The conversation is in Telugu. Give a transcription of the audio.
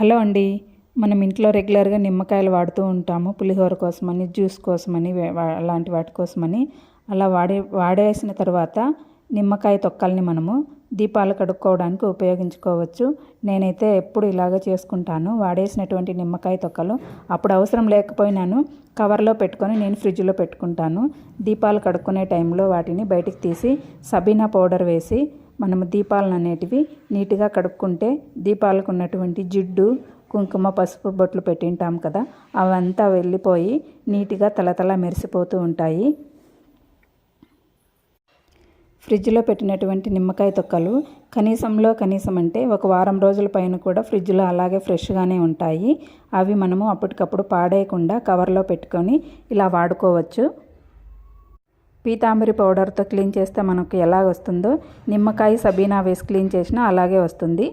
హలో అండి. మనం ఇంట్లో రెగ్యులర్గా నిమ్మకాయలు వాడుతూ ఉంటాము. పులిహోర కోసమని జ్యూస్ కోసమని అలాంటి వాటి కోసమని. అలా వాడే వాడేసిన తర్వాత నిమ్మకాయ తొక్కల్ని మనము దీపాలు కడుక్కోవడానికి ఉపయోగించుకోవచ్చు. నేనైతే ఎప్పుడు ఇలాగ చేసుకుంటాను. వాడేసినటువంటి నిమ్మకాయ తొక్కలు అప్పుడు అవసరం లేకపోయినాను. కవర్లో పెట్టుకొని నేను ఫ్రిడ్జ్లో పెట్టుకుంటాను. దీపాలు కడుక్కునే టైంలో వాటిని బయటికి తీసి సబీనా పౌడర్ వేసి మనము దీపాలను అనేటివి నీట్గా కడుక్కుంటే దీపాలకు ఉన్నటువంటి జిడ్డు కుంకుమ పసుపు బొట్లు పెట్టింటాం కదా అవంతా వెళ్ళిపోయి నీట్గా తలతల మెరిసిపోతూ ఉంటాయి. ఫ్రిడ్జ్లో పెట్టినటువంటి నిమ్మకాయ తొక్కలు కనీసంలో కనీసం అంటే ఒక వారం రోజుల పైన కూడా ఫ్రిడ్జ్లో అలాగే ఫ్రెష్గానే ఉంటాయి. అవి మనము అప్పటికప్పుడు పాడేయకుండా కవర్లో పెట్టుకొని ఇలా వాడుకోవచ్చు. పీతాంబరి పౌడర్తో క్లీన్ చేస్తే మనకు ఎలా వస్తుందో? నిమ్మకాయ సబీనా వేసి క్లీన్ చేసినా అలాగే వస్తుంది.